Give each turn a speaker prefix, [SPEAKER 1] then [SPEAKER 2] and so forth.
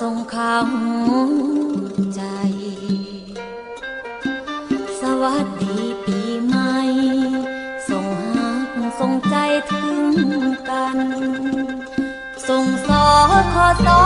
[SPEAKER 1] ส่งข่าวใจ สวัสดีปีใหม่ ส่งหักส่งใจถึงกัน ส่งสอขอสอ